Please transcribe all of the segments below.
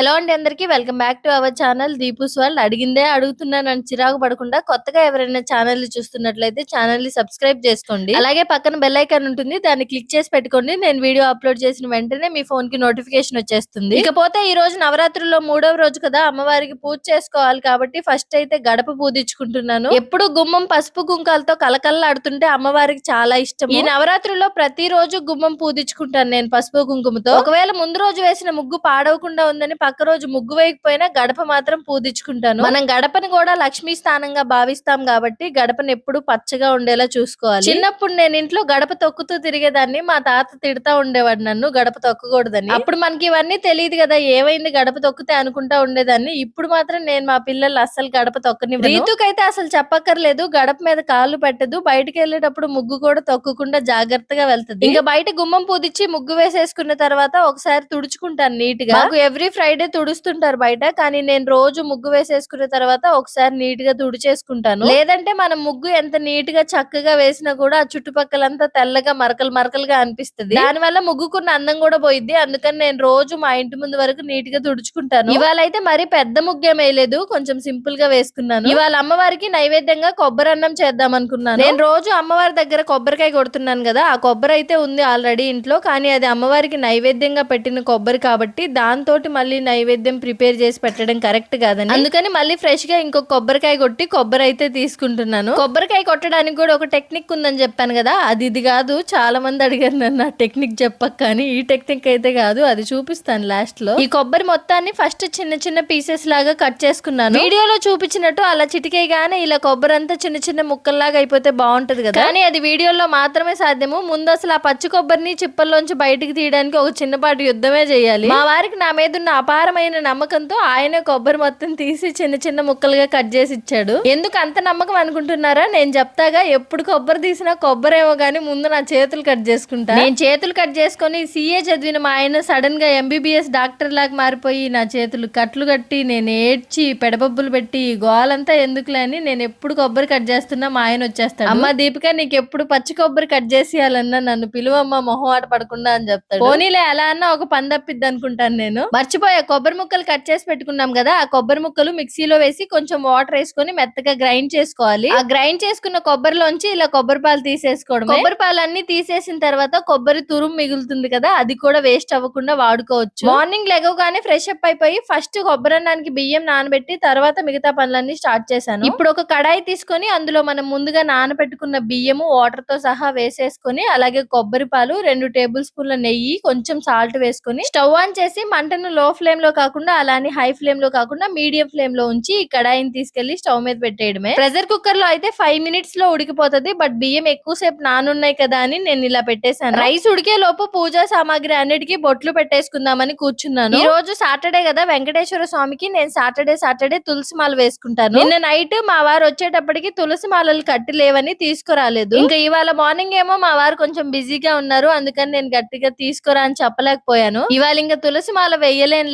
Hello అండి అందరికి welcome back to our channel Deepu's వాళ్ళు అడిగిందే అడుగుతున్నాను అని చిరాకు పడకుండా కొత్తగా ఎవరైనా ఛానల్ చూస్తున్నట్లయితే ఛానల్ని సబ్స్క్రైబ్ చేసుకోండి. అలాగే పక్కన బెల్ ఐకాన్ ఉంటుంది దాన్ని క్లిక్ చేసి పెట్టుకోండి. నేను వీడియో అప్లోడ్ చేసిన వెంటనే మీ ఫోన్కి నోటిఫికేషన్ వచ్చేస్తుంది. ఇకపోతే ఈ రోజు నవరాత్రుల్లో మూడవ రోజు కదా అమ్మవారికి పూజ చేసుకోవాలి కాబట్టి ఫస్ట్ అయితే గడప పూజించుకుంటున్నాను. ఎప్పుడు గుమ్మం పసుపు కుంకాలతో కలకల్లాడుతుంటే అమ్మవారికి చాలా ఇష్టం ఈ నవరాత్రుల్లో ప్రతి రోజు గుమ్మం పూజించుకుంటాను నేను పసుపు కుంకుమతో. ఒకవేళ ముందు రోజు వేసిన ముగ్గు పాడవకుండా ఉందని పక్క రోజు ముగ్గు వేయకపోయినా గడప మాత్రం పూజించుకుంటాను మనం గడపని కూడా లక్ష్మీ స్థానంగా భావిస్తాం కాబట్టి గడపని ఎప్పుడు పచ్చగా ఉండేలా చూసుకోవాలి. చిన్నప్పుడు నేను ఇంట్లో గడప తొక్కుతూ తిరిగేదాన్ని మా తాత తిడతా ఉండేవాడు నన్ను గడప తొక్కకూడదని. అప్పుడు మనకి ఇవన్నీ తెలియదు కదా ఏమైంది గడప తొక్కితే అనుకుంటా ఉండేదాన్ని. ఇప్పుడు మాత్రం నేను మా పిల్లలు అస్సలు గడప తొక్కని రీతుకైతే అసలు చెప్పక్కర్లేదు గడప మీద కాళ్ళు పెట్టదు బయటికి వెళ్ళేటప్పుడు ముగ్గు కూడా తొక్కకుండా జాగ్రత్తగా వెళ్తది. ఇంకా బయట గుమ్మం పూదిచ్చి ముగ్గు వేసేసుకున్న తర్వాత ఒకసారి తుడుచుకుంటాను నీట్గా ఎవ్రీ ఫ్రైడే తుడుస్తుంటారు బయట కానీ నేను రోజు ముగ్గు వేసేసుకున్న తర్వాత ఒకసారి నీట్గా తుడిచేసుకుంటాను. లేదంటే మనం ముగ్గు ఎంత నీట్గా చక్కగా వేసినా కూడా ఆ చుట్టుపక్కలంతా తెల్లగా మరకలు మరకలుగా అనిపిస్తుంది. దాని వల్ల ముగ్గుకున్న అందం కూడా పోయిద్ది. అందుకని నేను రోజు మా ఇంటి ముందు వరకు నీట్గా తుడుచుకుంటాను. ఇవాళ అయితే మరి పెద్ద ముగ్గేం వేయలేదు. కొంచెం సింపుల్గా వేసుకున్నాను. ఇవాళ అమ్మవారికి నైవేద్యంగా కొబ్బరి అన్నం చేద్దాం అనుకున్నాను. నేను రోజు అమ్మవారి దగ్గర కొబ్బరికాయ కొడుతున్నాను కదా ఆ కొబ్బరి అయితే ఉంది ఆల్రెడీ ఇంట్లో కానీ అది అమ్మవారికి నైవేద్యంగా పెట్టిన కొబ్బరి కాబట్టి దాంతో మళ్ళీ నైవేద్యం ప్రిపేర్ చేసి పెట్టడం కరెక్ట్ కాదని అందుకని మళ్ళీ ఫ్రెష్గా ఇంకో కొబ్బరికాయ కొట్టి కొబ్బరి అయితే తీసుకుంటున్నాను. కొబ్బరికాయ కొట్టడానికి కూడా ఒక టెక్నిక్ ఉందని చెప్పాను కదా అది ఇది కాదు చాలా మంది అడిగారు నన్ను ఆ టెక్నిక్ చెప్పక కానీ ఈ టెక్నిక్ అయితే కాదు అది చూపిస్తాను లాస్ట్లో. ఈ కొబ్బరి మొత్తాన్ని ఫస్ట్ చిన్న చిన్న పీసెస్ లాగా కట్ చేసుకున్నాను. వీడియోలో చూపించినట్టు అలా చిటికేయగానే ఇలా కొబ్బరి అంతా చిన్న చిన్న ముక్కల్లాగా అయిపోతే బాగుంటది కదా. కానీ అది వీడియోలో మాత్రమే సాధ్యము. ముందు అసలు ఆ పచ్చి కొబ్బరిని చిప్పల్లోంచి బయటికి తీయడానికి ఒక చిన్నపాటి యుద్ధమే చేయాలి. మా వారికి నా మీద ఉన్న అపారమైన నమ్మకంతో ఆయన కొబ్బరి మొత్తం తీసి చిన్న చిన్న ముక్కలుగా కట్ చేసి ఇచ్చాడు. ఎందుకు అంత నమ్మకం అనుకుంటున్నారా? నేను చెప్తాగా ఎప్పుడు కొబ్బరి తీసినా కొబ్బరేమో గానీ ముందు నా చేతులు కట్ చేసుకుంటా. నేను చేతులు కట్ చేసుకొని సీఏ చదివిన మా ఆయన సడన్గా ఎంబీబీఎస్ డాక్టర్ లాగా మారిపోయి నా చేతులు కట్లు కట్టి నేను ఏడ్చి పెడబబ్బులు పెట్టి గోలంతా ఎందుకులే అని నేను ఎప్పుడు కొబ్బరి కట్ చేస్తున్నా మా ఆయన వచ్చేస్తాడు. అమ్మ దీపిక నీకు ఎప్పుడు పచ్చి కొబ్బరి కట్ చేసేయాలన్నా నన్ను పిలువమ్మ మొహం ఆట పడకుండా అని చెప్తాడు. పోనీలే ఎలా అన్నా ఒక పని తప్పిద్ది అనుకుంటాను నేను. మర్చిపోయా కొబ్బరి ముక్కలు కట్ చేసి పెట్టుకున్నాం కదా ఆ కొబ్బరి ముక్కలు మిక్సీలో వేసి కొంచెం వాటర్ వేసుకొని మెత్తగా గ్రైండ్ చేసుకోవాలి. ఆ గ్రైండ్ చేసుకున్న కొబ్బరిలోంచి ఇలా కొబ్బరి పాలు తీసేసుకోవడం కొబ్బరి పాలు అన్ని తీసేసిన తర్వాత కొబ్బరి తురుము మిగులుతుంది కదా అది కూడా వేస్ట్ అవ్వకుండా వాడుకోవచ్చు. మార్నింగ్ లెగవగానే ఫ్రెష్ అప్ అయిపోయి ఫస్ట్ కొబ్బరి అన్నానికి బియ్యం నానబెట్టి తర్వాత మిగతా పనులన్నీ స్టార్ట్ చేశాను. ఇప్పుడు ఒక కడాయి తీసుకొని అందులో మనం ముందుగా నానబెట్టుకున్న బియ్యము వాటర్తో సహా వేసేసుకొని అలాగే కొబ్బరి పాలు రెండు టేబుల్ స్పూన్ల నెయ్యి కొంచెం సాల్ట్ వేసుకొని స్టవ్ ఆన్ చేసి మంటను లో ఫ్లేమ్ లో కాకుండా అలానే హై ఫ్లేమ్లో కాకుండా మీడియం ఫ్లేమ్లో ఉంచి ఈ కడాయిని తీసుకెళ్ళి స్టవ్ మీద పెట్టేయడమే. ప్రెషర్ కుక్కర్లో అయితే ఫైవ్ మినిట్స్లో ఉడికిపోతది బట్ బియ్యం ఎక్కువసేపు నానున్నాయి కదా అని నేను ఇలా పెట్టేశాను. రైస్ ఉడికే లోపు పూజా సామాగ్రి అన్నిటికీ బొట్లు పెట్టేసుకుందామని కూర్చున్నాను. ఈ రోజు సాటర్డే కదా వెంకటేశ్వర స్వామికి నేను సాటర్డే సాటర్డే తులసి మాల వేసుకుంటాను. నిన్న నైట్ మా వారు వచ్చేటప్పటికి తులసి మాలలు కట్టి లేవని తీసుకురాలేదు. ఇంకా ఇవాళ మార్నింగ్ ఏమో మా వారు కొంచెం బిజీగా ఉన్నారు అందుకని నేను గట్టిగా తీసుకురా అని చెప్పలేకపోయాను. ఇవాళ ఇంకా తులసి మాల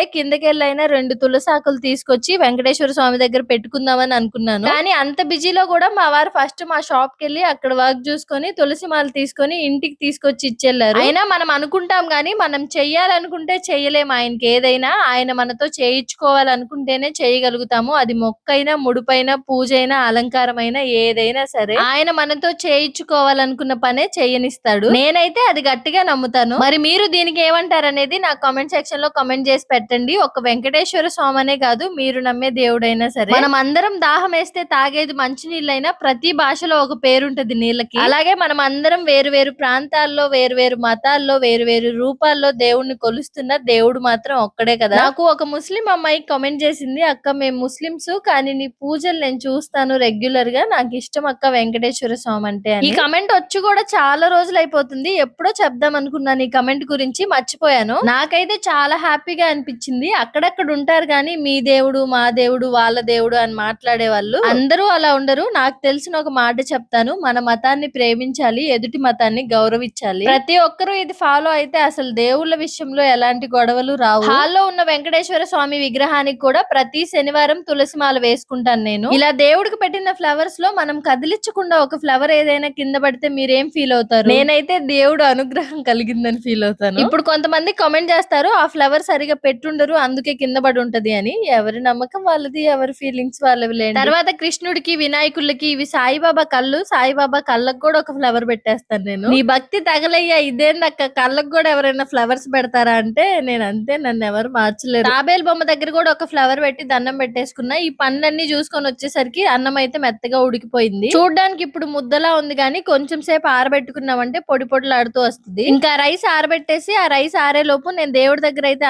సర్లే కిందకి వెళ్ళైనా రెండు తులసి ఆకులు తీసుకొచ్చి వెంకటేశ్వర స్వామి దగ్గర పెట్టుకుందామని అనుకున్నాను. కానీ అంత బిజీలో కూడా మా వారు ఫస్ట్ మా షాప్కి వెళ్ళి అక్కడ వర్క్ చూసుకొని తులసి మాల తీసుకొని ఇంటికి తీసుకొచ్చి ఇచ్చెళ్ళారు అయినా మనం అనుకుంటాం గానీ మనం చెయ్యాలనుకుంటే చెయ్యలేము ఆయనకి ఏదైనా ఆయన మనతో చేయించుకోవాలనుకుంటేనే చేయగలుగుతాము. అది మొక్కైనా ముడుపైనా పూజైనా అలంకారమైనా ఏదైనా సరే ఆయన మనతో చేయించుకోవాలనుకున్న పనే చేయనిస్తాడు. నేనైతే అది గట్టిగా నమ్ముతాను. మరి మీరు దీనికి ఏమంటారు అనేది నా కామెంట్ సెక్షన్లో కామెంట్ చేసి పెట్టండి ఒక వెంకటేశ్వర స్వామనే కాదు మీరు నమ్మే దేవుడైనా సరే. మనం అందరం దాహం వేస్తే తాగేది మంచి నీళ్ళైనా ప్రతి భాషలో ఒక పేరుంటది నీళ్ళకి. అలాగే మనం అందరం వేరు వేరు ప్రాంతాల్లో వేరు వేరు మతాల్లో వేరు వేరు రూపాల్లో దేవుణ్ణి కొలుస్తున్న దేవుడు మాత్రం ఒక్కడే కదా. నాకు ఒక ముస్లిం అమ్మాయి కామెంట్ చేసింది అక్క మేము ముస్లిమ్స్ కానీ నీ పూజలు నేను చూస్తాను రెగ్యులర్గా. నాకు ఇష్టం అక్క వెంకటేశ్వర స్వామి అంటే అని. ఈ కమెంట్ వచ్చి కూడా చాలా రోజులు అయిపోతుంది ఎప్పుడో చెప్దాం అనుకున్నాను ఈ కమెంట్ గురించి మర్చిపోయాను. నాకైతే చాలా హ్యాపీగా అనిపించింది అక్కడక్కడ ఉంటారు కానీ మీ దేవుడు మా దేవుడు వాళ్ళ దేవుడు అని మాట్లాడే వాళ్ళు అందరూ అలా ఉండరు. నాకు తెలిసిన ఒక మాట చెప్తాను. మన మతాన్ని ప్రేమించాలి ఎదుటి మతాన్ని గౌరవించాలి. ప్రతి ఒక్కరూ ఇది ఫాలో అయితే అసలు దేవుళ్ళ విషయంలో ఎలాంటి గొడవలు రావు. హాల్లో ఉన్న వెంకటేశ్వర స్వామి విగ్రహానికి కూడా ప్రతి శనివారం తులసి మాల వేసుకుంటాను నేను. ఇలా దేవుడికి పెట్టిన ఫ్లవర్స్లో మనం కదిలించకుండా ఒక ఫ్లవర్ ఏదైనా కింద పడితే మీరేం ఫీల్ అవుతారు? నేనైతే దేవుడు అనుగ్రహం కలిగిందని ఫీల్ అవుతాను. ఇప్పుడు కొంతమంది కామెంట్ చేస్తారు ఆ ఫ్లవర్ సరిగా ఉండరు అందుకే కింద పడి ఉంటది అని. ఎవరి నమ్మకం వాళ్ళది ఎవరి ఫీలింగ్స్ వాళ్ళవి లేండి. తర్వాత కృష్ణుడికి వినాయకులకి ఇవి సాయిబాబా కళ్ళు సాయిబాబా కళ్ళకు కూడా ఒక ఫ్లవర్ పెట్టేస్తాను నేను. నీ భక్తి తగలయ్యా ఇదేందక్క? కళ్ళకు కూడా ఎవరైనా ఫ్లవర్స్ పెడతారా అంటే నేను అంతే నన్ను ఎవరు మార్చలేరు. తాబేలు బొమ్మ దగ్గర కూడా ఒక ఫ్లవర్ పెట్టి దండం పెట్టేసుకున్నా. ఈ పనులన్నీ చూసుకొని వచ్చేసరికి అన్నం అయితే మెత్తగా ఉడికిపోయింది. చూడడానికి ఇప్పుడు ముద్దలా ఉంది కానీ కొంచెం సేపు ఆరబెట్టుకున్నామంటే పొడి పొడిలాడుతూ వస్తుంది. ఇంకా రైస్ ఆరబెట్టేసి ఆ రైస్ ఆరే లోపు నేను దేవుడి దగ్గర అయితే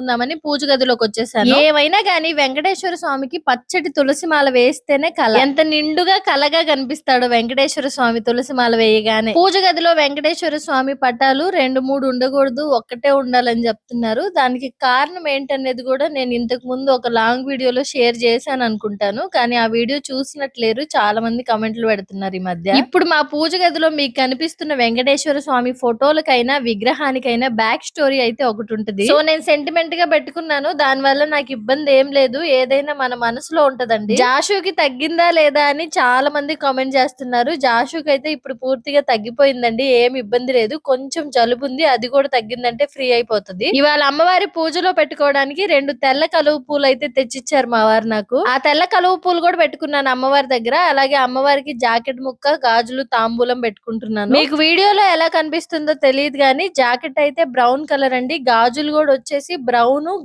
అలంకరించుకుందామని పూజ గదిలోకి వచ్చేసాను. ఏమైనా గానీ వెంకటేశ్వర స్వామికి పచ్చటి తులసి మాల వేస్తేనే కల ఎంత నిండుగా కలగా కనిపిస్తాడు వెంకటేశ్వర స్వామి తులసి మాల వేయగానే. పూజ గదిలో వెంకటేశ్వర స్వామి పటాలు రెండు మూడు ఉండకూడదు ఒక్కటే ఉండాలని చెప్తున్నారు. దానికి కారణం ఏంటనేది కూడా నేను ఇంతకు ముందు ఒక లాంగ్ వీడియోలో షేర్ చేశాను అనుకుంటాను. కానీ ఆ వీడియో చూసినట్లేరు చాలా మంది కమెంట్లు పెడుతున్నారు ఈ మధ్య. ఇప్పుడు మా పూజ గదిలో మీకు కనిపిస్తున్న వెంకటేశ్వర స్వామి ఫోటోలకైనా విగ్రహానికైనా బ్యాక్ స్టోరీ అయితే ఒకటి ఉంటుంది. సో నేను సెంటిమెంట్ గా పెట్టుకున్నాను. దాని వల్ల నాకు ఇబ్బంది ఏం లేదు. ఏదైనా మన మనసులో ఉంటదండి. జాషుకి తగ్గిందా లేదా అని చాలా మంది కామెంట్ చేస్తున్నారు. జాషుకి అయితే ఇప్పుడు పూర్తిగా తగ్గిపోయిందండి. ఏం ఇబ్బంది లేదు. కొంచెం జలుబు ఉంది. అది కూడా తగ్గిందంటే ఫ్రీ అయిపోతుంది. ఇవాళ అమ్మవారి పూజలో పెట్టుకోవడానికి రెండు తెల్ల కలువ పూలు అయితే తెచ్చిచ్చారు మా వారు నాకు. ఆ తెల్ల కలువ పూలు కూడా పెట్టుకున్నాను అమ్మవారి దగ్గర. అలాగే అమ్మవారికి జాకెట్ ముక్క గాజులు తాంబూలం పెట్టుకుంటున్నాను. మీకు వీడియోలో ఎలా కనిపిస్తుందో తెలియదు కానీ జాకెట్ అయితే బ్రౌన్ కలర్ అండి. గాజులు కూడా వచ్చేసి బ్రౌన్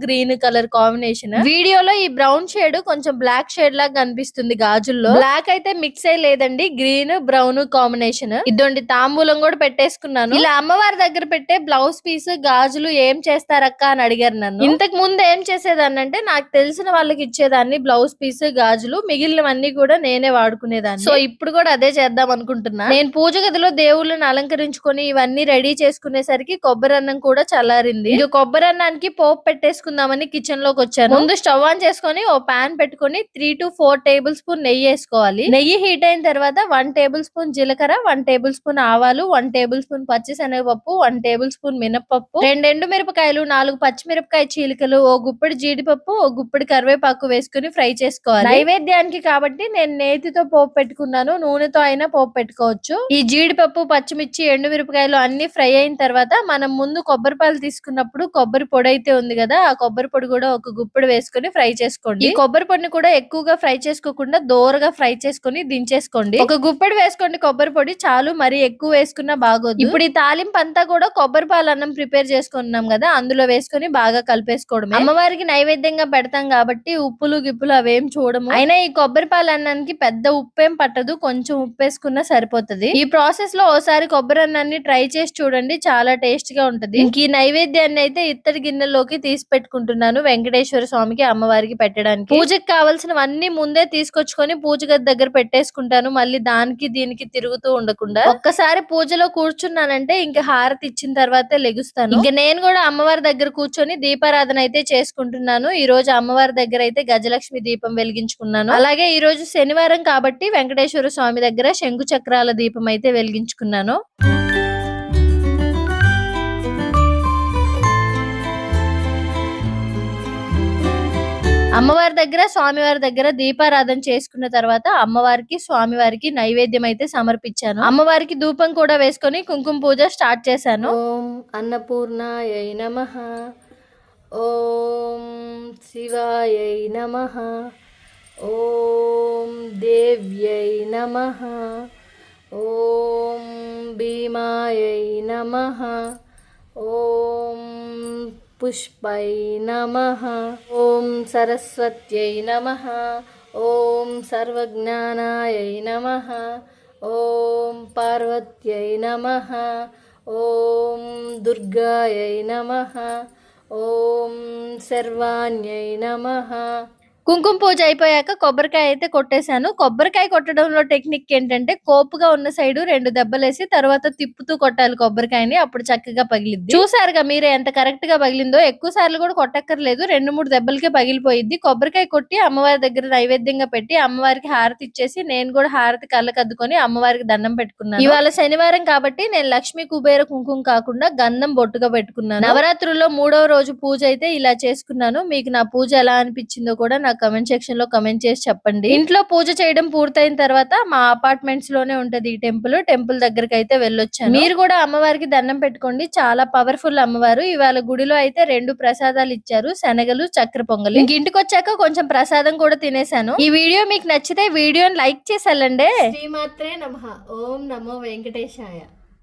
గ్రీన్ కలర్ కాంబినేషన్. వీడియోలో ఈ బ్రౌన్ షేడ్ కొంచెం బ్లాక్ షేడ్ లాగా కనిపిస్తుంది గాజుల్లో. బ్లాక్ అయితే మిక్స్ అయ్యి లేదండి గ్రీన్ బ్రౌన్ కాంబినేషన్. ఇదొండి తాంబూలం కూడా పెట్టేసుకున్నాను. ఇలా అమ్మవారి దగ్గర పెట్టే బ్లౌజ్ పీస్ గాజులు ఏం చేస్తారక్క అని అడిగారు నన్ను. ఇంతకు ముందు ఏం చేసేదాన్ని అంటే నాకు తెలిసిన వాళ్ళకి ఇచ్చేదాన్ని బ్లౌజ్ పీస్ గాజులు మిగిలినవన్నీ కూడా నేనే వాడుకునేదాన్ని. సో ఇప్పుడు కూడా అదే చేద్దాం అనుకుంటున్నా. నేను పూజ గదిలో దేవుళ్ళని అలంకరించుకొని ఇవన్నీ రెడీ చేసుకునేసరికి కొబ్బరి అన్నం కూడా చల్లారింది. ఇక కొబ్బరి అన్నానికి పోపు పెట్టేసుకుందామని కిచెన్లోకి వచ్చాను. ముందు స్టవ్ ఆన్ చేసుకొని ఓ పాన్ పెట్టుకొని three to four table spoon నెయ్యి వేసుకోవాలి. నెయ్యి హీట్ అయిన తర్వాత వన్ టేబుల్ స్పూన్ జీలకర్ర వన్ టేబుల్ స్పూన్ ఆవాలు వన్ టేబుల్ స్పూన్ పచ్చి శనగపప్పు వన్ టేబుల్ స్పూన్ మినప్పప్పు రెండు ఎండు మిరపకాయలు నాలుగు పచ్చిమిరపకాయ చీలికలు ఓ గుప్పెడి జీడిపప్పు ఓ గుప్పెడి కరివేపాకు వేసుకుని ఫ్రై చేసుకోవాలి. నైవేద్యానికి కాబట్టి నేను నేతితో పోపు పెట్టుకున్నాను. నూనెతో అయినా పోపు పెట్టుకోవచ్చు. ఈ జీడిపప్పు పచ్చిమిర్చి ఎండు మిరపకాయలు అన్ని ఫ్రై అయిన తర్వాత మనం ముందు కొబ్బరి పాలు తీసుకున్నప్పుడు కొబ్బరి పొడి అయితే ఉంది కదా ఆ కొబ్బరి పొడి కూడా ఒక గుప్పెడు వేసుకొని ఫ్రై చేసుకోండి. ఈ కొబ్బరి పొడిని కూడా ఎక్కువగా ఫ్రై చేసుకోకుండా దోరగా ఫ్రై చేసుకొని దించేసుకోండి. ఒక గుప్పెడు వేసుకోండి కొబ్బరి పొడి చాలు మరి ఎక్కువ వేసుకున్నా బాగోదు. ఇప్పుడు ఈ తాలింపు అంతా కూడా కొబ్బరి పాలు అన్నం ప్రిపేర్ చేసుకున్నాం కదా అందులో వేసుకొని బాగా కలిపేసుకోవడం అమ్మవారికి నైవేద్యంగా పెడతాం కాబట్టి ఉప్పులు గిప్పులు అవేం చూడము. అయినా ఈ కొబ్బరి పాలు అన్నానికి పెద్ద ఉప్పేం పట్టదు కొంచెం ఉప్పు వేసుకున్నా సరిపోతది. ఈ ప్రాసెస్లో ఓసారి కొబ్బరి అన్నాన్ని ట్రై చేసి చూడండి చాలా టేస్ట్గా ఉంటది. ఇంక ఈ నైవేద్యాన్ని అయితే ఇత్తడి గిన్నెలోకి తీసి పెట్టుకుంటున్నాను వెంకటేశ్వర స్వామికి అమ్మవారికి పెట్టడానికి. పూజకి కావాల్సినవన్నీ ముందే తీసుకొచ్చుకొని పూజ గది దగ్గర పెట్టేసుకుంటాను. మళ్ళీ దానికి దీనికి తిరుగుతూ ఉండకుండా ఒక్కసారి పూజలో కూర్చున్నానంటే ఇంకా హారతి ఇచ్చిన తర్వాతే లెగుస్తాను. ఇంకా నేను కూడా అమ్మవారి దగ్గర కూర్చొని దీపారాధన అయితే చేసుకుంటున్నాను. ఈ రోజు అమ్మవారి దగ్గర అయితే గజలక్ష్మి దీపం వెలిగించుకున్నాను. అలాగే ఈ రోజు శనివారం కాబట్టి వెంకటేశ్వర స్వామి దగ్గర శంకు చక్రాల దీపం అయితే వెలిగించుకున్నాను. అమ్మవారి దగ్గర స్వామివారి దగ్గర దీపారాధన చేసుకున్న తర్వాత అమ్మవారికి స్వామివారికి నైవేద్యం అయితే సమర్పించాను. అమ్మవారికి ధూపం కూడా వేసుకొని కుంకుమ పూజ స్టార్ట్ చేశాను. ఓం అన్నపూర్ణాయ నమ. ఓం శివాయ నమ. ఓం దేవ్యై నమ. ఓం భీమాయ నమ. పుష్పై నమ. ఓం సరస్వత్యై నమ. ఓం సర్వజ్ఞానాయ నమ. ఓం పార్వత్యై నమ. ఓం దుర్గాయై నమ. ఓం సర్వాణ్యై నమ. కుంకుమ పూజ అయిపోయాక కొబ్బరికాయ అయితే కొట్టేశాను. కొబ్బరికాయ కొట్టడంలో టెక్నిక్ ఏంటంటే కోపుగా ఉన్న సైడ్ రెండు దెబ్బలేసి తర్వాత తిప్పుతూ కొట్టాలి కొబ్బరికాయని అప్పుడు చక్కగా పగిలింది చూసారుగా మీరే ఎంత కరెక్ట్గా పగిలిందో? ఎక్కువ సార్లు కూడా కొట్టక్కర్లేదు. రెండు మూడు దెబ్బలకే పగిలిపోయిద్ది. కొబ్బరికాయ కొట్టి అమ్మవారి దగ్గర నైవేద్యంగా పెట్టి అమ్మవారికి హారతి ఇచ్చేసి నేను కూడా హారతి కళ్ళకద్దుకొని అమ్మవారికి దండం పెట్టుకున్నాను. ఇవాళ శనివారం కాబట్టి నేను లక్ష్మీ కుబేర కుంకుమ కాకుండా గంధం బొట్టుగా పెట్టుకున్నాను. నవరాత్రుల్లో మూడవ రోజు పూజ అయితే ఇలా చేసుకున్నాను. మీకు నా పూజ ఎలా అనిపించిందో కూడా నాకు నాకు కమెంట్ సెక్షన్లో కమెంట్ చేసి చెప్పండి. ఇంట్లో పూజ చేయడం పూర్తయిన తర్వాత మా అపార్ట్మెంట్స్లోనే ఉంటది ఈ టెంపుల్ టెంపుల్ దగ్గరికి అయితే వెళ్ళొచ్చాను మీరు కూడా అమ్మవారికి దండం పెట్టుకోండి. చాలా పవర్ఫుల్ అమ్మవారు. ఇవాళ గుడిలో అయితే రెండు ప్రసాదాలు ఇచ్చారు. శనగలు చక్కెర పొంగలి. ఇంక ఇంటికి వచ్చాక కొంచెం ప్రసాదం కూడా తినేసాను ఈ వీడియో మీకు నచ్చితే వీడియోని లైక్ చేసి వెళ్ళండి. శ్రీమాత్రే నమ. ఓం నమో వెంకటేశాయ.